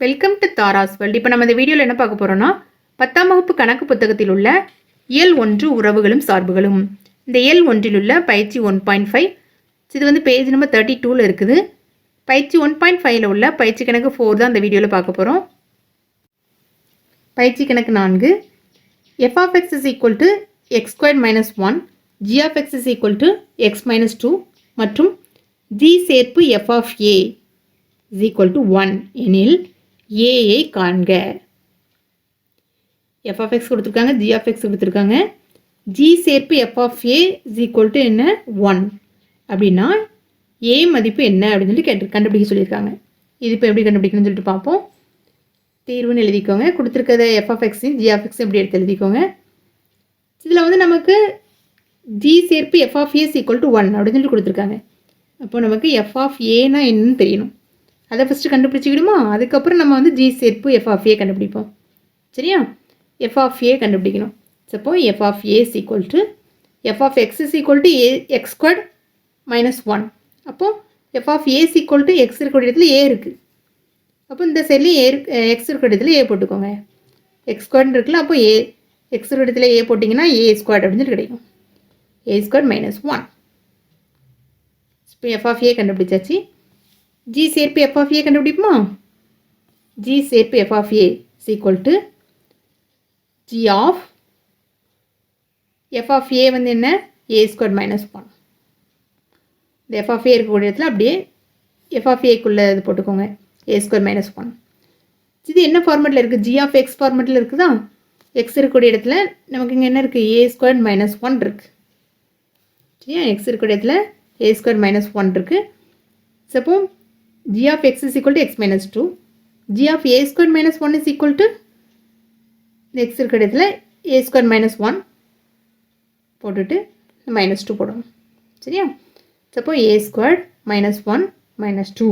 Welcome to Tara's world இப்போ நம்ம இந்த வீடியோவில் என்ன பார்க்க போகிறோம்னா பத்தாம் வகுப்பு கணக்கு புத்தகத்தில் உள்ள இயல் ஒன்று உறவுகளும் சார்புகளும். இந்த இயல் ஒன்றில் உள்ள பயிற்சி ஒன் பாயிண்ட் ஃபைவ் இது வந்து பேஜ் நம்பர் தேர்ட்டி டூவில் இருக்குது. பயிற்சி ஒன் பாயிண்ட் ஃபைவ்ல உள்ள பயிற்சி கணக்கு ஃபோர் தான் இந்த வீடியோவில் பார்க்க போகிறோம் பயிற்சி கணக்கு நான்கு F is equal to X square minus one G of X is equal to X minus two மற்றும் ஜி சேர்ப்பு F of A is equal to one எனில் ஏஐ காண்க. எஃப்எஃப்எக்ஸ் கொடுத்துருக்காங்க ஜி கொடுத்துருக்காங்க. ஜி சேர்ப்பு F of A is equal to என்ன? One அப்படின்னா ஏ மதிப்பு என்ன அப்படின்னு சொல்லி கேட்டு கண்டுபிடிக்க சொல்லியிருக்காங்க. இது இப்போ எப்படி கண்டுபிடிக்கணும்னு சொல்லிட்டு பார்ப்போம். தீர்வுன்னு எழுதிக்கோங்க. கொடுத்துருக்கத எஃப்எஃப்எக்ஸையும் ஆஃப் ஜி எப்படி எடுத்து எழுதிக்கோங்க. இதில் வந்து நமக்கு ஜி சேர்ப்பு F of A equal to one அப்படின்னு சொல்லி கொடுத்துருக்காங்க. அப்போ நமக்கு எஃப் ஆஃப் ஏனா என்னன்னு தெரியணும். அதை ஃபஸ்ட்டு கண்டுபிடிச்சிக்கிடுமா? அதுக்கப்புறம் நம்ம வந்து ஜி சேர்ப்பு எஃப் ஆஃப் ஏ கண்டுபிடிப்போம். சரியா? எஃப் ஆஃப் ஏ கண்டுபிடிக்கணும். Suppose F of A is equal to F of X is equal to A X square minus one அப்போது F of A is equal to X இருக்கிற இடத்துல ஏ இருக்குது அப்போ இந்த செல்லையும் ஏ எக்ஸ் இருக்கிற இடத்துல ஏ போட்டுக்கோங்க. எக்ஸ் ஸ்கொயர்னு இருக்குல்ல அப்போ ஏ எக்ஸ் இருக்கிற இடத்துல ஏ போட்டிங்கன்னா ஏ ஸ்கொயர் அப்படின்னு கிடைக்கும். ஏ ஸ்கொயர் மைனஸ் ஒன் இப்போ எஃப் ஆஃப் ஏ கண்டுபிடிச்சாச்சு. ஜி சேர்ப்பு எஃப் ஆஃப் ஏ கண்டுபிடிப்போமா? ஜி சேர்ப்பு F of A is to G of F of A வந்து என்ன? ஏ ஸ்கொயர் மைனஸ் ஒன் இந்த எஃப் ஆஃப் ஏ இருக்கக்கூடிய இடத்துல அப்படியே எஃப் ஆஃப் ஏக்குள்ளே இது போட்டுக்கோங்க. ஏ ஸ்கொயர் மைனஸ் ஒன் இது என்ன ஃபார்மெட்டில் இருக்குது ஜி ஆஃப் எக்ஸ் ஃபார்மெட்டில் இருக்குதா? எக்ஸ் இருக்கக்கூடிய இடத்துல நமக்கு இங்கே என்ன இருக்குது ஏ ஸ்கொயர் மைனஸ் ஒன் இருக்குது சரியா? எக்ஸ் இருக்கக்கூடிய இடத்துல ஏ ஸ்கொயர் மைனஸ் ஒன் இருக்குது suppose G of x is equal to x minus two G of A square minus one is equal to X இருக்கிற இடத்துல ஏ ஸ்கொயர் மைனஸ் ஒன் போட்டுட்டு minus two போடும் சரியா? Suppose A square minus one minus two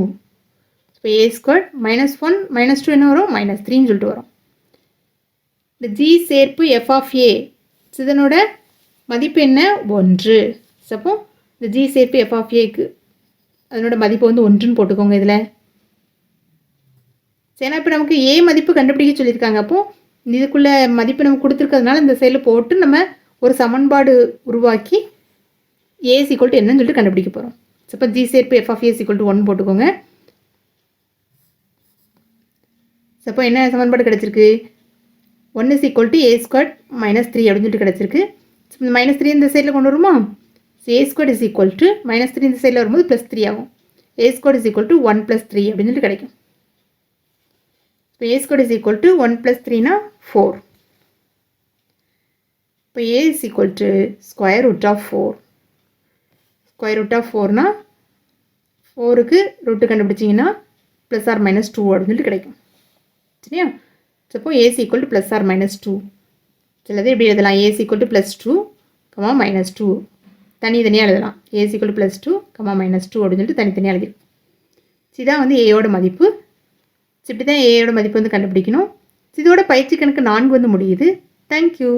இப்போ A square minus one minus two என்ன வரும்? Minus த்ரீன்னு சொல்லிட்டு வரும். இந்த ஜி சேர்ப்பு f of a. இதனோட மதிப்பு என்ன? ஒன்று. சப்போ இந்த ஜி சேர்ப்பு எஃப் ஆஃப் ஏக்கு அதனோட மதிப்பு வந்து ஒன்றுன்னு போட்டுக்கோங்க இதில். சரி இப்போ நமக்கு ஏ மதிப்பு கண்டுபிடிக்க சொல்லியிருக்காங்க. அப்போது இதுக்குள்ளே மதிப்பு நம்ம கொடுத்துருக்கிறதுனால இந்த சைடில் போட்டு நம்ம ஒரு சமன்பாடு உருவாக்கி ஏ சீக்வல் டு என்னன்னு சொல்லிட்டு கண்டுபிடிக்க போகிறோம் இப்போ ஜி சேர்ப்பு F of A equal to one போட்டுக்கோங்க. இப்போ என்ன சமன்பாடு கிடச்சிருக்கு? One is equal to A square minus three அப்படின்னு சொல்லிட்டு கிடச்சிருக்கு. இந்த மைனஸ் த்ரீ இந்த சைடில் கொண்டு வருமா? A square is equal to minus three இந்த சைடில் வரும்போது ப்ளஸ் த்ரீ ஆகும். A square is equal to one plus three அப்படின்னு சொல்லிட்டு கிடைக்கும். இப்போ A square is equal to one plus த்ரீனா four இப்போ A is equal to square root of four square root of ஃபோர்னா ஃபோருக்கு ரூட்டு கண்டுபிடிச்சிங்கன்னா ப்ளஸ் ஆர் மைனஸ் டூ அப்படின்னு சொல்லிட்டு கிடைக்கும். சரியா? Suppose A C equal to plus or minus two சிலது எப்படி எழுதலாம். AC equal to plus two comma minus two தனித்தனியாக எழுதலாம். ஏசிக்குள் plus two comma minus two அப்படின்னு சொல்லிட்டு தனித்தனியாக எழுதிடும் இதுதான் வந்து ஏயோட மதிப்பு. இப்படி தான் ஏயோட மதிப்பு வந்து கண்டுபிடிக்கணும். இதோட பயிற்சி கணக்கு நான்கு வந்து முடியுது. தேங்க்யூ